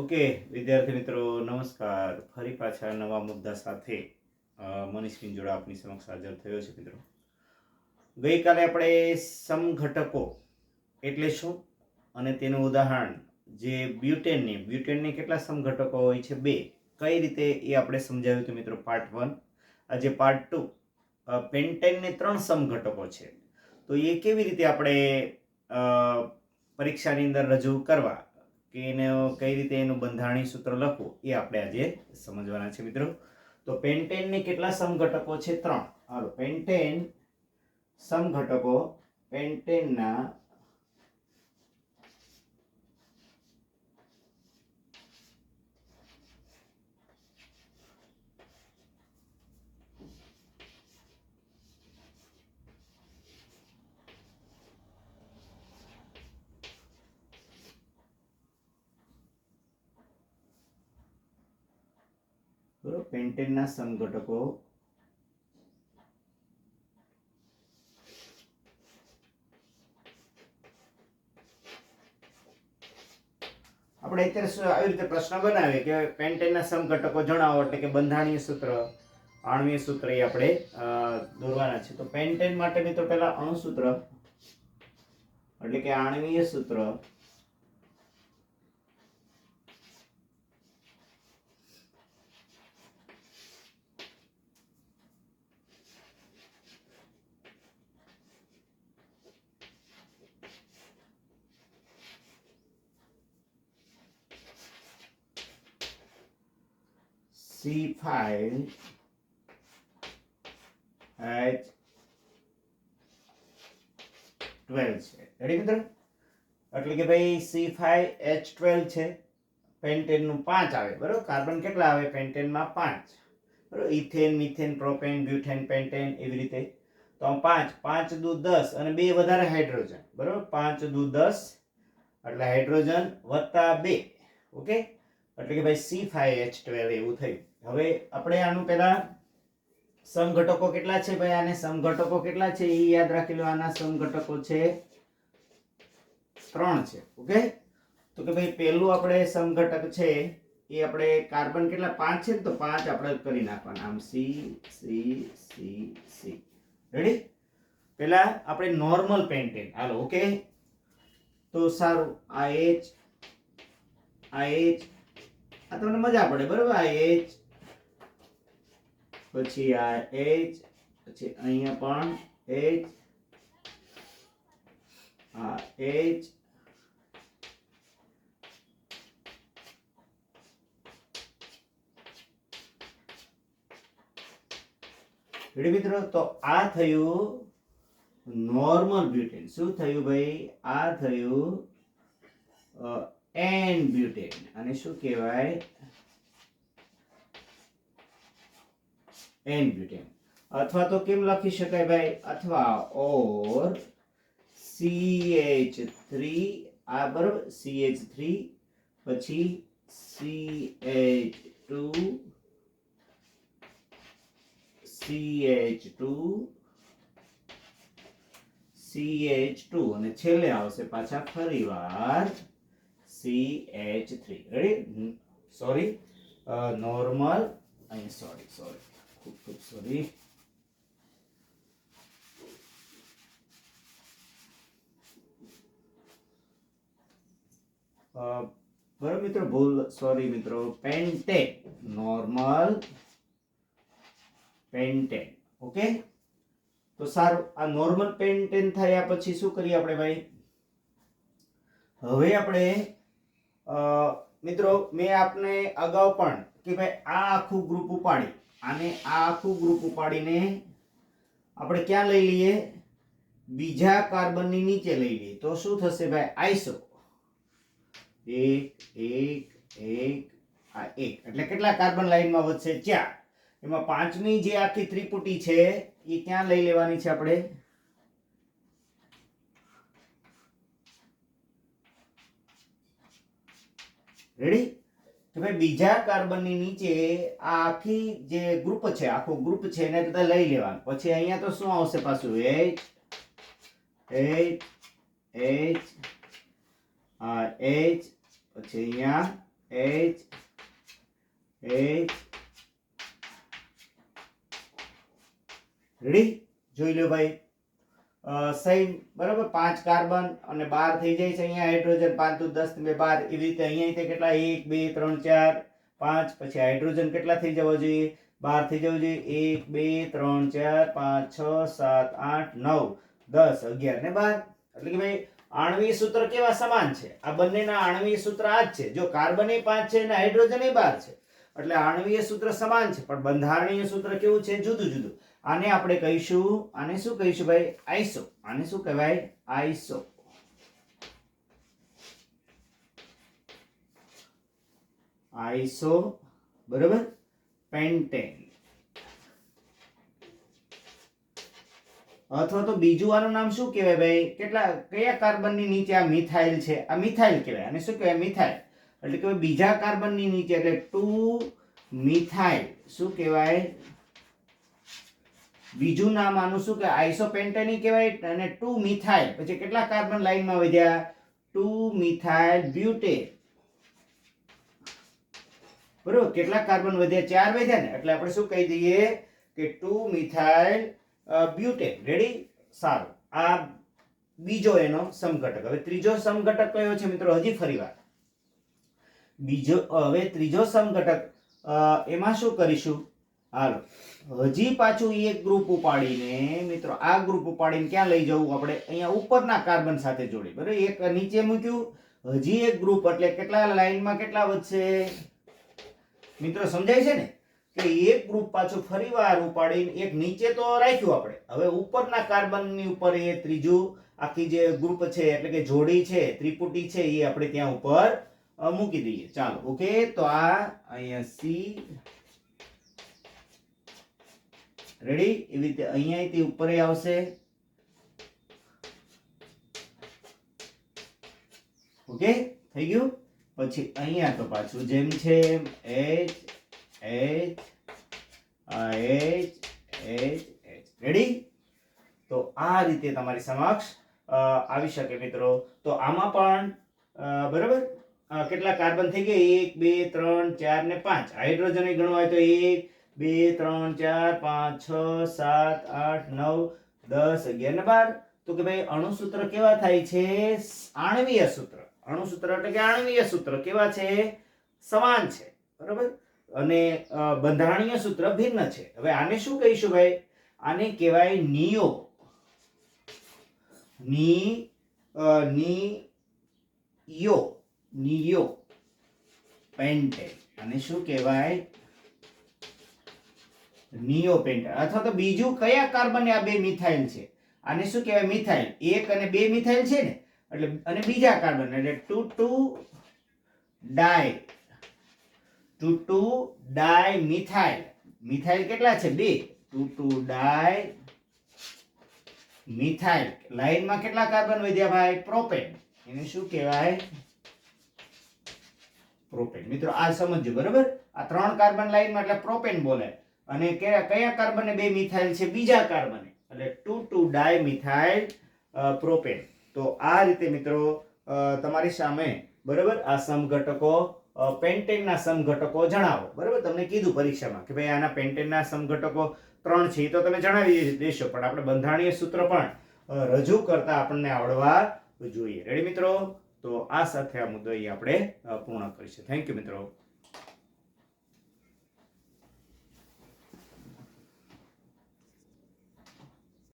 Okay, વિદ્યાર્થી મિત્રો, નમસ્કાર. ફરી પાછા નવા મુદ્દા સાથે મનીષ પિંજોડા આપની સમક્ષ હાજર થયો છે, મિત્રો. ગઈકાલે આપણે સમઘટકો એટલે શું? અને તેનું ઉદાહરણ, જે બ્યુટેનની બ્યુટેનની કેટલા સમઘટકો હોય છે, બે. કઈ રીતે એ આપણે સમજાવ્યું હતું, મિત્રો પાર્ટ વન આજે પાર્ટ ટુ પેન્ટેનને ત્રણ સમઘટકો છે. તો એ કેવી રીતે આપણે પરીક્ષાની અંદર રજૂ કરવા? કે એને કઈ રીતે એનું બંધારણીય સૂત્ર લખવું, એ આપણે આજે સમજવાના છે મિત્રો. તો પેન્ટેનની કેટલા સમઘટકો છે? ત્રણ. હાલો, પેન્ટેન સમઘટકો પેન્ટેનના બરોબર? પેન્ટેનના સમઘટકો આપણે અત્યારે આવી રીતે પ્રશ્ન બનાવીએ કે પેન્ટેનના સમઘટકો જણાવો, એટલે કે બંધારણીય સૂત્ર, આણવીય સૂત્ર એ આપણે દોરવાના છે. તો પેન્ટેન માટે મિત્રો પહેલા અણુસૂત્ર, એટલે કે આણવીય સૂત્ર C five H ટ્વેલ્વ છે. રેડી મિત્રો? એટલે કે ભાઈ સી ફાઈવ એચ ટ્વેલ્વ છે. પેન્ટેનનું પાંચ આવે, બરોબર? કાર્બન કેટલા આવે? પેન્ટેનમાં પાંચ. બરોબર? Ethane methane propane butane pentane એવી રીતે. તો પાંચ પાંચ દુ દસ અને બે વધારે હાઇડ્રોજન બરોબર? પાંચ દુ દસ એટલે હાઇડ્રોજન વત્તા બે. ઓકે એટલે કે ભાઈ સી ફાઈવ એચ ટ્વેલ્વ એવું થયું. હવે આપણે આનું પહેલાં સમઘટકો કેટલા છે ભાઈ? આને સમઘટકો કેટલા છે? એ યાદ રાખી લો આના સમઘટકો છે ત્રણ છે, ઓકે? તો કે ભાઈ પહેલું આપણે સમઘટક છે એ આપણે કાર્બન કેટલા? પાંચ છે તો પાંચ આપણે કરી નાખવાના. આમ C C C C. Ready પહેલા આપણે નોર્મલ પેન્ટેન હાલો, ઓકે? તો સારું. આ એચ આ એચ આ તમને મજા પડે, બરોબર? આ એચ પછી આ એચ પછી અહીંયા પણ એચ આ એચ મિત્રો? તો આ થયું નોર્મલ બ્યુટેન શું થયું ભાઈ? આ થયું એન બ્યુટેન અને શું કહેવાય? એન બ્યુટેન અથવા તો કેમ લખી શકાય ભાઈ? અથવા ઓર CH3 થ્રી આ બરોબર? CH3 થ્રી પછી CH2 CH2 CH2 અને છેલ્લે આવશે પાછા ફરીવાર CH3 રેડી સોરી નોર્મલ અહીં સોરી સોરી ખૂબ ખૂબ સોરી બરાબર મિત્રો ભૂલ સોરી મિત્રો પેન્ટે નોર્મલ પેન્ટેન ઓકે તો સારું. આ નોર્મલ પેન્ટેન થયા પછી શું કરીએ આપણે ભાઈ? હવે આપણે મિત્રો, મેં આપને અગાઉ પણ કે ભાઈ આ આખું ગ્રુપ ઉપાડી. અને આ આખું ગ્રુપ ઉપાડીને આપણે ક્યાં લઈ લઈએ? બીજા કાર્બનની નીચે લઈ લઈએ. તો શું થશે ભાઈ? આઈસો. એક એક એક, આ એક. એટલે કેટલા કાર્બન લાઈનમાં વધશે? ચાર. એમાં પાંચમી જે આખી ત્રિપુટી છે, એ ક્યાં લઈ લેવાની છે આપણે? રેડી તો ભાઈ બીજા કાર્બનની નીચે આ આખી જે ગ્રુપ છે, આખો ગ્રુપ છે, એને બધા લઈ લેવાનું. પછી અહીંયા તો શું આવશે પાછું? એચ એચ એચ એચ પછી અહીંયા એચ એચ રેડી જોઈ લો ભાઈ. સેમ બરાબર? પાંચ કાર્બન અને બાર થઈ જાય છે અહીંયા હાઇડ્રોજન, પાંચ દુ દસ બે બાર. એવી રીતે અહીંયા તે કેટલા? એક, બે, ત્રણ, ચાર, પાંચ. પછી હાઇડ્રોજન કેટલા થઈ જવા જોઈએ? બાર થઈ જવું જોઈએ. એક, બે, ત્રણ, ચાર, પાંચ, છ, સાત, આઠ, નવ, દસ, અગિયાર ને બાર. એટલે કે ભાઈ આણવી સૂત્ર કેવા સમાન છે? આ બંનેના આણવી સૂત્ર આ જ છે. જો કાર્બન એ પાંચ છે અને હાઇડ્રોજન એ બાર છે. એટલે આણવીય સૂત્ર સમાન છે. પણ બંધારણીય સૂત્ર કેવું છે? જુદું જુદું. આને આપણે કહીશું, આને શું કહીશું ભાઈ? આઈસો. આને શું કહેવાય? આઈસો. આઈસો. બરોબર? પેન્ટેન. અથવા તો બીજું આનું નામ શું કહેવાય ભાઈ? કેટલા, કયા કાર્બનની નીચે આ મિથાઇલ છે? આ મિથાઇલ કહેવાય. અને શું કહેવાય? મિથાઇલ. એટલે કે બીજા કાર્બનની નીચે, એટલે ટુ મિથાઇલ. શું કહેવાય? બીજું નામ આનું શું કે આઈસોપેન્ટેની કહેવાય અને ટુ મિથાઇલ પછી કેટલા કાર્બન લાઈનમાં વધ્યા? ટુ મિથાઇલ બ્યુટેન બરોબર? કેટલા કાર્બન વધ્યા? ચાર વધ્યા ને? એટલે આપણે શું કહી દઈએ કે ટુ મિથાઇલ બ્યુટેન રેડી સારું. આ બીજો એનો સમઘટક. હવે ત્રીજો સમઘટક કયો છે મિત્રો? હજી ફરી વાર. બીજો હવે ત્રીજો સમઘટક એમાં શું કરીશું? હાલો. હજી પાછું એક ગ્રુપ ઉપાડીને, મિત્રો, આ ગ્રુપ ઉપાડીને ક્યાં લઈ જવું? આપણે અહીંયા ઉપરના કાર્બન સાથે જોડી. બરાબર? એક નીચે મૂક્યું. હજી એક ગ્રુપ એટલે કેટલા લાઈનમાં કેટલા વધશે? મિત્રો, સમજાય છે ને? કે એક ગ્રુપ પાછું ફરીવાર ઉપાડીને એક નીચે તો રાખ્યું આપણે. હવે ઉપરના કાર્બનની ઉપર એ ત્રીજું, આખી જે ગ્રુપ છે, એટલે કે જોડી છે, ત્રિપુટી છે, એ આપણે ત્યાં ઉપર મૂકી દઈએ. ચાલો, ઓકે? તો આ અહીંયા સી રેડી એવી રીતે અહીંયાથી ઉપર આવશે. ઓકે? થઈ ગયું? પછી અહીંયા તો પાછું જેમ છે એમ H H H H H ready તો આ રીતે તમારી સમક્ષ આવી શકે મિત્રો. તો આમાં પણ બરાબર? કેટલા કાર્બન થઈ ગયા? એક, બે, ત્રણ, ચાર ને પાંચ. હાઇડ્રોજન ગણવા હોય તો એક બે, ત્રણ, ચાર, પાંચ, છ, સાત, આઠ, નવ, દસ, અગિયાર ને બાર. તો કે ભાઈ, અણુસૂત્ર કેવા થાય છે? આણવીય સૂત્ર. અણુસૂત્ર એટલે કે આણવીય સૂત્ર કેવા છે? સમાન છે. બરાબર? અને બંધારણીય સૂત્ર ભિન્ન છે. હવે આને શું કહીશું ભાઈ? આને કહેવાય નિયો. ની ની યો નિયો. પેન્ટેન. અને શું કહેવાય? નિયોપેન્ટેન અથવા તો બીજું કયા કાર્બન આ બે મિથાઇલ છે? આને શું કહેવાય? મિથાઇલ. એક અને બે મિથાઇલ છે ને? એટલે અને બીજા કાર્બન. એટલે two two di. Two two di methyl. Methyl કેટલા છે? બે. Two two di methyl. લાઈનમાં કેટલા કાર્બન વધ્યા ભાઈ? પ્રોપેન. એને શું કહેવાય? પ્રોપેન. મિત્રો, આ સમજજો, બરાબર? આ ત્રણ કાર્બન લાઈનમાં એટલે પ્રોપેન બોલે અને કયા કયા કાર્બને બે મિથાઇલ છે? બીજા કાર્બને. એટલે two two di methyl propane. તો આ રીતે મિત્રો તમારી સામે, બરાબર, આ સમઘટકો પેન્ટેનના સમઘટકો જણાવો. બરાબર, તમને કીધું પરીક્ષામાં કે ભાઈ આના પેન્ટેનના સમઘટકો ત્રણ છે તો તમે જણાવી દેશો, પણ આપણે બંધારણીય સૂત્ર પણ રજૂ કરતા આપણને આવડવા જોઈએ. રેડી મિત્રો? તો આ સાથે આ મુદ્દો આપણે પૂર્ણ કરીશું. થેન્ક યુ મિત્રો.